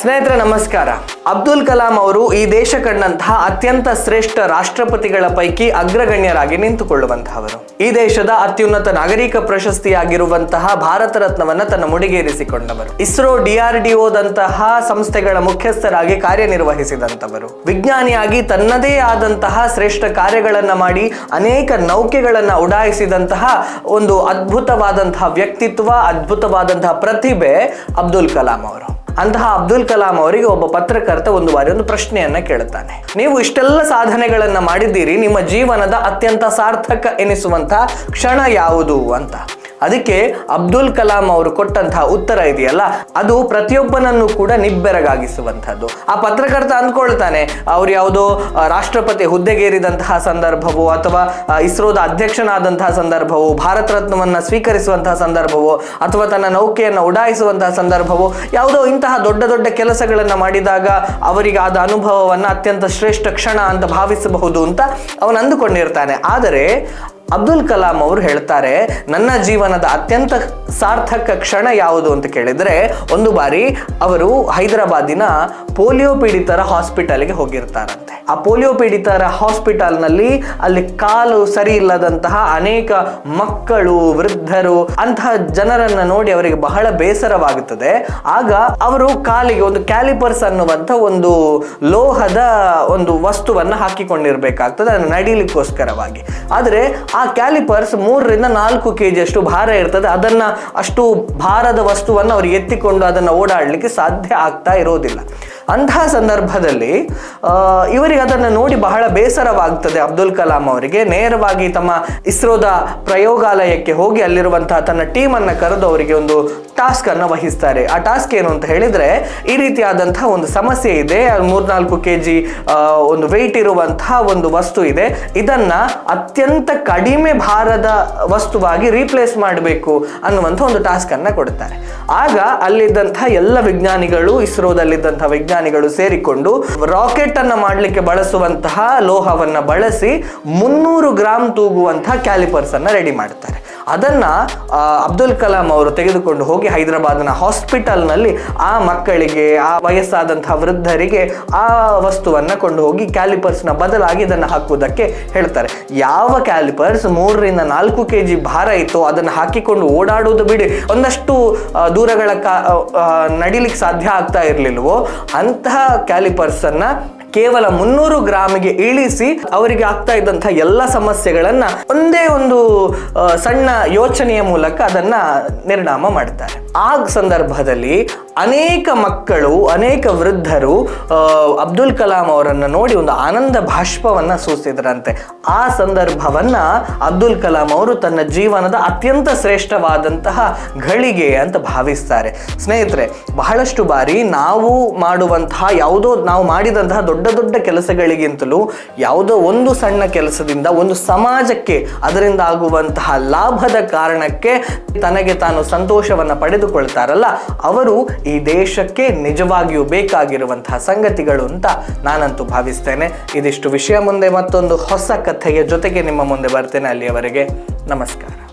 ಸ್ನೇಹಿತರೆ, ನಮಸ್ಕಾರ. ಅಬ್ದುಲ್ ಕಲಾಂ ಅವರು ಈ ದೇಶ ಕಂಡಂತಹ ಅತ್ಯಂತ ಶ್ರೇಷ್ಠ ರಾಷ್ಟ್ರಪತಿಗಳ ಪೈಕಿ ಅಗ್ರಗಣ್ಯರಾಗಿ ನಿಂತುಕೊಳ್ಳುವಂತಹವರು. ಈ ದೇಶದ ಅತ್ಯುನ್ನತ ನಾಗರಿಕ ಪ್ರಶಸ್ತಿಯಾಗಿರುವಂತಹ ಭಾರತ ರತ್ನವನ್ನ ತನ್ನ ಮುಡಿಗೇರಿಸಿಕೊಂಡವರು. ಇಸ್ರೋ ಡಿಆರ್ಡಿಒದಂತಹ ಸಂಸ್ಥೆಗಳ ಮುಖ್ಯಸ್ಥರಾಗಿ ಕಾರ್ಯನಿರ್ವಹಿಸಿದಂತವರು ವಿಜ್ಞಾನಿಯಾಗಿ ತನ್ನದೇ ಆದಂತಹ ಶ್ರೇಷ್ಠ ಕಾರ್ಯಗಳನ್ನ ಮಾಡಿ ಅನೇಕ ನೌಕೆಗಳನ್ನ ಉಡಾಯಿಸಿದಂತಹ ಒಂದು ಅದ್ಭುತವಾದಂತಹ ವ್ಯಕ್ತಿತ್ವ, ಅದ್ಭುತವಾದಂತಹ ಪ್ರತಿಭೆ ಅಬ್ದುಲ್ ಕಲಾಂ ಅವರು. ಅಂತಹ ಅಬ್ದುಲ್ ಕಲಾಂ ಅವರಿಗೆ ಒಬ್ಬ ಪತ್ರಕರ್ತ ಒಂದು ಬಾರಿ ಒಂದು ಪ್ರಶ್ನೆಯನ್ನ ಕೇಳುತ್ತಾನೆ. ನೀವು ಇಷ್ಟೆಲ್ಲ ಸಾಧನೆಗಳನ್ನ ಮಾಡಿದ್ದೀರಿ, ನಿಮ್ಮ ಜೀವನದ ಅತ್ಯಂತ ಸಾರ್ಥಕ ಎನಿಸುವಂತಹ ಕ್ಷಣ ಯಾವುದು ಅಂತ. ಅದಕ್ಕೆ ಅಬ್ದುಲ್ ಕಲಾಂ ಅವರು ಕೊಟ್ಟಂತಹ ಉತ್ತರ ಇದೆಯಲ್ಲ? ಅದು ಪ್ರತಿಯೊಬ್ಬನನ್ನು ಕೂಡ ನಿಬ್ಬೆರಗಾಗಿಸುವಂಥದ್ದು. ಆ ಪತ್ರಕರ್ತ ಅಂದ್ಕೊಳ್ತಾನೆ, ಅವ್ರು ಯಾವುದೋ ರಾಷ್ಟ್ರಪತಿ ಹುದ್ದೆಗೇರಿದಂತಹ ಸಂದರ್ಭವೋ ಅಥವಾ ಇಸ್ರೋದ ಅಧ್ಯಕ್ಷನಾದಂತಹ ಸಂದರ್ಭವು, ಭಾರತ ರತ್ನವನ್ನ ಸ್ವೀಕರಿಸುವಂತಹ ಸಂದರ್ಭವೋ, ಅಥವಾ ತನ್ನ ನೌಕೆಯನ್ನು ಉಡಾಯಿಸುವಂತಹ ಸಂದರ್ಭವೋ, ಯಾವುದೋ ಇಂತಹ ದೊಡ್ಡ ದೊಡ್ಡ ಕೆಲಸಗಳನ್ನು ಮಾಡಿದಾಗ ಅವರಿಗೆ ಆದ ಅನುಭವವನ್ನು ಅತ್ಯಂತ ಶ್ರೇಷ್ಠ ಕ್ಷಣ ಅಂತ ಭಾವಿಸಬಹುದು ಅಂತ ಅವನು ಅಂದುಕೊಂಡಿರ್ತಾನೆ ಆದರೆ ಅಬ್ದುಲ್ ಕಲಾಂ ಅವರು ಹೇಳ್ತಾರೆ, ನನ್ನ ಜೀವನದ ಅತ್ಯಂತ ಸಾರ್ಥಕ ಕ್ಷಣ ಯಾವುದು ಅಂತ ಕೇಳಿದ್ರೆ, ಒಂದು ಬಾರಿ ಅವರು ಹೈದರಾಬಾದಿನ ಪೋಲಿಯೋ ಪೀಡಿತರ ಹಾಸ್ಪಿಟಲ್ಗೆ ಹೋಗಿರ್ತಾರಂತೆ. ಆ ಪೋಲಿಯೋ ಪೀಡಿತರ ಹಾಸ್ಪಿಟಲ್ನಲ್ಲಿ ಅಲ್ಲಿ ಕಾಲು ಸರಿ ಇಲ್ಲದಂತಹ ಅನೇಕ ಮಕ್ಕಳು, ವೃದ್ಧರು, ಅಂತಹ ಜನರನ್ನ ನೋಡಿ ಅವರಿಗೆ ಬಹಳ ಬೇಸರವಾಗುತ್ತದೆ. ಆಗ ಅವರು ಕಾಲಿಗೆ ಒಂದು ಕ್ಯಾಲಿಪರ್ಸ್ ಅನ್ನುವಂಥ ಒಂದು ಲೋಹದ ಒಂದು ವಸ್ತುವನ್ನ ಹಾಕಿಕೊಂಡಿರ್ಬೇಕಾಗ್ತದೆ, ಅದನ್ನು ನಡೀಲಿಕ್ಕೋಸ್ಕರವಾಗಿ. ಆದರೆ ಆ ಕ್ಯಾಲಿಪರ್ಸ್ ಮೂರರಿಂದ ನಾಲ್ಕು ಕೆ ಅಷ್ಟು ಭಾರ ಇರ್ತದೆ. ಅದನ್ನ ಅಷ್ಟು ಭಾರದ ವಸ್ತುವನ್ನು ಅವ್ರಿಗೆ ಎತ್ತಿಕೊಂಡು ಅದನ್ನು ಓಡಾಡಲಿಕ್ಕೆ ಸಾಧ್ಯ ಆಗ್ತಾ ಇರೋದಿಲ್ಲ. ಅಂತಹ ಸಂದರ್ಭದಲ್ಲಿ ಇವರಿಗೆ ಅದನ್ನು ನೋಡಿ ಬಹಳ ಬೇಸರವಾಗ್ತದೆ ಅಬ್ದುಲ್ ಕಲಾಂ ಅವರಿಗೆ. ನೇರವಾಗಿ ತಮ್ಮ ಇಸ್ರೋದ ಪ್ರಯೋಗಾಲಯಕ್ಕೆ ಹೋಗಿ ಅಲ್ಲಿರುವಂತಹ ತನ್ನ ಟೀಮನ್ನು ಕರೆದು ಅವರಿಗೆ ಒಂದು ಟಾಸ್ಕ್ ಅನ್ನು ವಹಿಸ್ತಾರೆ. ಆ ಟಾಸ್ಕ್ ಏನು ಅಂತ ಹೇಳಿದ್ರೆ, ಈ ರೀತಿಯಾದಂತಹ ಒಂದು ಸಮಸ್ಯೆ ಇದೆ. ಮೂರ್ನಾಲ್ಕು ಕೆ ಜಿ ಒಂದು ವೆಯ್ಟ್ ಇರುವಂತಹ ಒಂದು ವಸ್ತು ಇದೆ. ಇದನ್ನ ಅತ್ಯಂತ ಕಡಿಮೆ ಭಾರದ ವಸ್ತುವಾಗಿ ರೀಪ್ಲೇಸ್ ಮಾಡಬೇಕು ಅನ್ನುವಂಥ ಒಂದು ಟಾಸ್ಕ್ ಅನ್ನ ಕೊಡ್ತಾರೆ. ಆಗ ಅಲ್ಲಿದ್ದಂಥ ಎಲ್ಲ ವಿಜ್ಞಾನಿಗಳು ಇಸ್ರೋದಲ್ಲಿದ್ದಂತಹ ವಿಜ್ಞಾನಿಗಳು ಸೇರಿಕೊಂಡು ರಾಕೆಟ್ ಅನ್ನ ಮಾಡಲಿಕ್ಕೆ ಬಳಸುವಂತಹ ಲೋಹವನ್ನ ಬಳಸಿ ಮುನ್ನೂರು ಗ್ರಾಮ್ ತೂಗುವಂತಹ ಕ್ಯಾಲಿಪರ್ಸ್ ಅನ್ನ ರೆಡಿ ಮಾಡ್ತಾರೆ. ಅದನ್ನ ಅಬ್ದುಲ್ ಕಲಾಂ ಅವರು ತೆಗೆದುಕೊಂಡು ಹೋಗಿ ಹೈದರಾಬಾದ್ನ ಹಾಸ್ಪಿಟಲ್ನಲ್ಲಿ ಆ ಮಕ್ಕಳಿಗೆ, ಆ ವಯಸ್ಸಾದಂತಹ ವೃದ್ಧರಿಗೆ ಆ ವಸ್ತುವನ್ನ ಕೊಂಡು ಹೋಗಿ ಕ್ಯಾಲಿಪರ್ಸ್ನ ಬದಲಾಗಿ ಇದನ್ನು ಹಾಕುವುದಕ್ಕೆ ಹೇಳ್ತಾರೆ. ಯಾವ ಕ್ಯಾಲಿಪರ್ಸ್ ಮೂರರಿಂದ ನಾಲ್ಕು ಕೆ ಜಿ ಭಾರ ಇತ್ತು ಅದನ್ನು ಹಾಕಿಕೊಂಡು ಓಡಾಡುವುದು ಬಿಡಿ. ಒಂದಷ್ಟು ದೂರಗಳ ಕಾ ನಡಿಲಿಕ್ಕೆ ಸಾಧ್ಯ ಆಗ್ತಾ ಇರಲಿಲ್ವೋ, ಅಂತಹ ಕ್ಯಾಲಿಪರ್ಸನ್ನು ಕೇವಲ ಮುನ್ನೂರು ಗ್ರಾಮಿಗೆ ಇಳಿಸಿ ಅವರಿಗೆ ಆಗ್ತಾ ಇದ್ದಂತಹ ಎಲ್ಲ ಸಮಸ್ಯೆಗಳನ್ನ ಒಂದೇ ಒಂದು ಸಣ್ಣ ಯೋಚನೆಯ ಮೂಲಕ ಅದನ್ನ ನಿರ್ಣಾಮ ಮಾಡ್ತಾರೆ. ಆ ಸಂದರ್ಭದಲ್ಲಿ ಅನೇಕ ಮಕ್ಕಳು, ಅನೇಕ ವೃದ್ಧರು ಅಬ್ದುಲ್ ಕಲಾಂ ಅವರನ್ನು ನೋಡಿ ಒಂದು ಆನಂದ ಭಾಷ್ಪವನ್ನು ಸೂಸಿದ್ರಂತೆ ಆ ಸಂದರ್ಭವನ್ನು ಅಬ್ದುಲ್ ಕಲಾಂ ಅವರು ತನ್ನ ಜೀವನದ ಅತ್ಯಂತ ಶ್ರೇಷ್ಠವಾದಂತಹ ಘಳಿಗೆ ಅಂತ ಭಾವಿಸ್ತಾರೆ. ಸ್ನೇಹಿತರೆ, ಬಹಳಷ್ಟು ಬಾರಿ ನಾವು ಮಾಡುವಂತಹ ಯಾವುದೋ, ನಾವು ಮಾಡಿದಂತಹ ದೊಡ್ಡ ದೊಡ್ಡ ಕೆಲಸಗಳಿಗಿಂತಲೂ ಯಾವುದೋ ಒಂದು ಸಣ್ಣ ಕೆಲಸದಿಂದ ಒಂದು ಸಮಾಜಕ್ಕೆ ಅದರಿಂದ ಆಗುವಂತಹ ಲಾಭದ ಕಾರಣಕ್ಕೆ ತನಗೆ ತಾನು ಸಂತೋಷವನ್ನು ಪಡೆದುಕೊಳ್ತಾರಲ್ಲ, ಅವರು ಈ ದೇಶಕ್ಕೆ ನಿಜವಾಗಿಯೂ ಬೇಕಾಗಿರುವಂತಹ ಸಂಗತಿಗಳು ಅಂತ ನಾನಂತೂ ಭಾವಿಸ್ತೇನೆ. ಇದಿಷ್ಟು ವಿಷಯ ಮುಂದೆ ಮತ್ತೊಂದು ಹೊಸ ಕಥೆಯ ಜೊತೆಗೆ ನಿಮ್ಮ ಮುಂದೆ ಬರ್ತೇನೆ ಅಲ್ಲಿಯವರೆಗೆ. ನಮಸ್ಕಾರ.